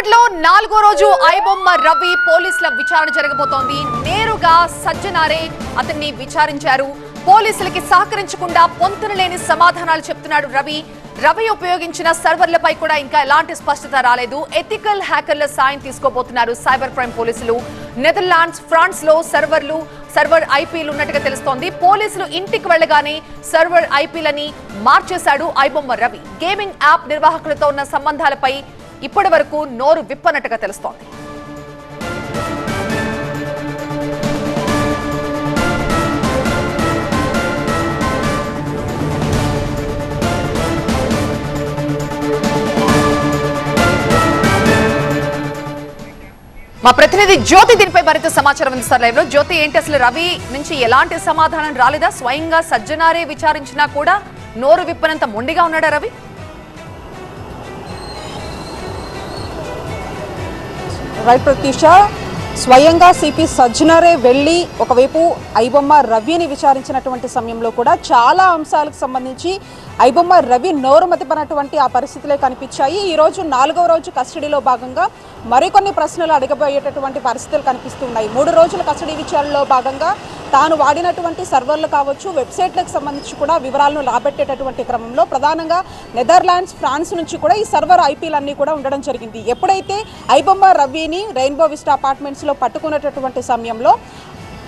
కొద్దిసేపట్లో నాలుగో రోజు ఐబొమ్మ రవి పోలీసుల విచారణ జరగబోతోంది. నేరుగా సజ్జనారే అతన్ని విచారించారు. పోలీసులకి సహకరించకుండా పొంతన లేని సమాధానాలు చెప్తున్నాడు రవి. రవి ఉపయోగించిన సర్వర్లపై కూడా ఇంకా ఎలాంటి స్పష్టత రాలేదు. ఎథికల్ హ్యాకర్ల సాయం తీసుకోబోతున్నారు సైబర్ క్రైమ్ పోలీసులు. నెదర్లాండ్స్ ఫ్రాన్స్లో సర్వర్లు సర్వర్ ఐపీలు ఉన్నట్టుగా తెలుస్తోంది. పోలీసులు ఇంటికి వెళ్ళగానే సర్వర్ ఐపీలని మార్చేశాడు ఐబొమ్మ రవి. గేమింగ్ యాప్ నిర్వాహకులతో ఉన్న సంబంధాలపై ఇప్పటి వరకు నోరు విప్పనట్టుగా తెలుస్తోంది. మా ప్రతినిధి జ్యోతి దీనిపై మరింత సమాచారం అందిస్తారు లైవ్లో జ్యోతి ఏంటి అసలు రవి నుంచి ఎలాంటి సమాధానం రాలేదా? స్వయంగా సజ్జనారే విచారించినా కూడా నోరు విప్పనంత మొండిగా ఉన్నాడా రవి? రైట్ ప్రత్యూష స్వయంగా సిపి సజ్జనరే వెళ్ళి ఒకవైపు ఐబొమ్మ రవిని విచారించినటువంటి సమయంలో కూడా చాలా అంశాలకు సంబంధించి ఐబొమ్మ రవి నోరు మతిపనటువంటి ఆ పరిస్థితులే కనిపించాయి. ఈ రోజు నాలుగవ రోజు కస్టడీలో భాగంగా మరికొన్ని ప్రశ్నలు అడగబోయేటటువంటి పరిస్థితులు కనిపిస్తున్నాయి. మూడు రోజుల కస్టడీ విచారణలో భాగంగా తాను వాడినటువంటి సర్వర్లు కావచ్చు వెబ్సైట్లకు సంబంధించి కూడా వివరాలను రాబెట్టేటటువంటి క్రమంలో ప్రధానంగా నెదర్లాండ్స్ ఫ్రాన్స్ నుంచి కూడా ఈ సర్వర్ ఐపీలన్నీ కూడా ఉండడం జరిగింది. ఎప్పుడైతే ఐబొమ్మ రవిని రెయిన్బో విస్టా అపార్ట్మెంట్స్లో పట్టుకునేటటువంటి సమయంలో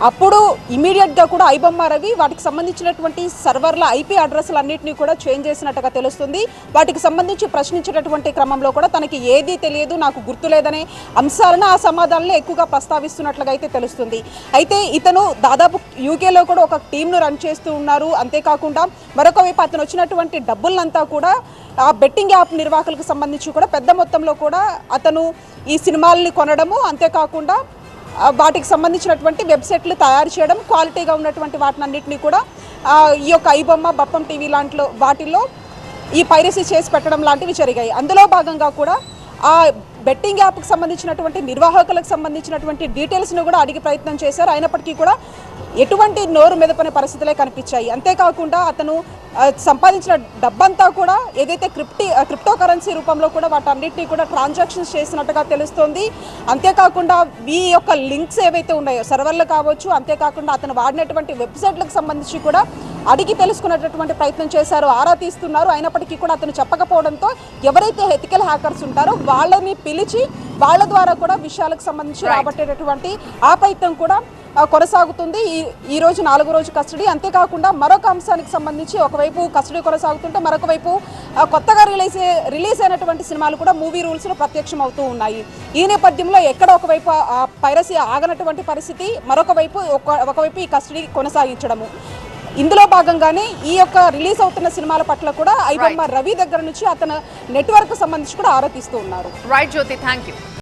అప్పుడు ఇమీడియట్గా కూడా ఐబొమ్మ రవి వాటికి సంబంధించినటువంటి సర్వర్ల ఐపీ అడ్రస్లన్నింటినీ కూడా చేంజ్ చేసినట్టుగా తెలుస్తుంది. వాటికి సంబంధించి ప్రశ్నించేటటువంటి క్రమంలో కూడా తనకి ఏదీ తెలియదు నాకు గుర్తులేదనే అంశాలను ఆ సమాధానాలు ఎక్కువగా ప్రస్తావిస్తున్నట్లుగా అయితే తెలుస్తుంది. అయితే ఇతను దాదాపు యూకేలో కూడా ఒక టీంను రన్ చేస్తూ ఉన్నారు. అంతేకాకుండా మరొక వైపు అతను వచ్చినటువంటి డబ్బులంతా కూడా ఆ బెట్టింగ్ యాప్ నిర్వాహకులకు సంబంధించి కూడా పెద్ద మొత్తంలో కూడా అతను ఈ సినిమాల్ని కొనడము అంతేకాకుండా వాటికి సంబంధించినటువంటి వెబ్సైట్లు తయారు చేయడం క్వాలిటీగా ఉన్నటువంటి వాటినన్నింటినీ కూడా ఈ యొక్క ఐబొమ్మ బప్పం టీవీ లాంటిలో వాటిల్లో ఈ పైరసీ చేసి పెట్టడం లాంటివి జరిగాయి. అందులో భాగంగా కూడా ఆ బెట్టింగ్ యాప్కి సంబంధించినటువంటి నిర్వాహకులకు సంబంధించినటువంటి డీటెయిల్స్ను కూడా అడిగి ప్రయత్నం చేశారు. అయినప్పటికీ కూడా ఎటువంటి నోరు మెదపనే పరిస్థితులే కనిపించాయి. అంతేకాకుండా అతను సంపాదించిన డబ్బంతా కూడా ఏదైతే క్రిప్టి క్రిప్టో కరెన్సీ రూపంలో కూడా వాటన్నిటిని కూడా ట్రాన్సాక్షన్స్ చేసినట్టుగా తెలుస్తోంది. అంతేకాకుండా ఈ యొక్క లింక్స్ ఏవైతే ఉన్నాయో సర్వర్లు కావచ్చు అంతేకాకుండా అతను వాడినటువంటి వెబ్సైట్లకు సంబంధించి కూడా అడిగి తెలుసుకునేటటువంటి ప్రయత్నం చేశారు ఆరా తీస్తున్నారు. అయినప్పటికీ కూడా అతను చెప్పకపోవడంతో ఎవరైతే ఎథికల్ హ్యాకర్స్ ఉంటారో వాళ్ళని పిలిచి వాళ్ళ ద్వారా కూడా విషయాలకు సంబంధించి. రాబట్టేటటువంటి ఆ ప్రయత్నం కూడా కొనసాగుతుంది. ఈ ఈ రోజు నాలుగో రోజు కస్టడీ. అంతేకాకుండా మరొక అంశానికి సంబంధించి ఒకవైపు కస్టడీ కొనసాగుతుంటే మరొక వైపు కొత్తగా రిలీజ్ రిలీజ్ అయినటువంటి సినిమాలు కూడా మూవీ రూల్స్లో ప్రత్యక్షం అవుతూ ఉన్నాయి. ఈ నేపథ్యంలో ఎక్కడ ఒకవైపు పైరసీ ఆగనటువంటి పరిస్థితి మరొక వైపు ఒక ఒకవైపు ఈ కస్టడీ కొనసాగించడము. ఇందులో భాగంగానే ఈ యొక్క రిలీజ్ అవుతున్న సినిమాల పట్ల కూడా ఐబొమ్మ రవి దగ్గర నుంచి అతను నెట్వర్క్ సంబంధించి కూడా ఆరా తీస్తూ ఉన్నారు. Right Jyothi thank you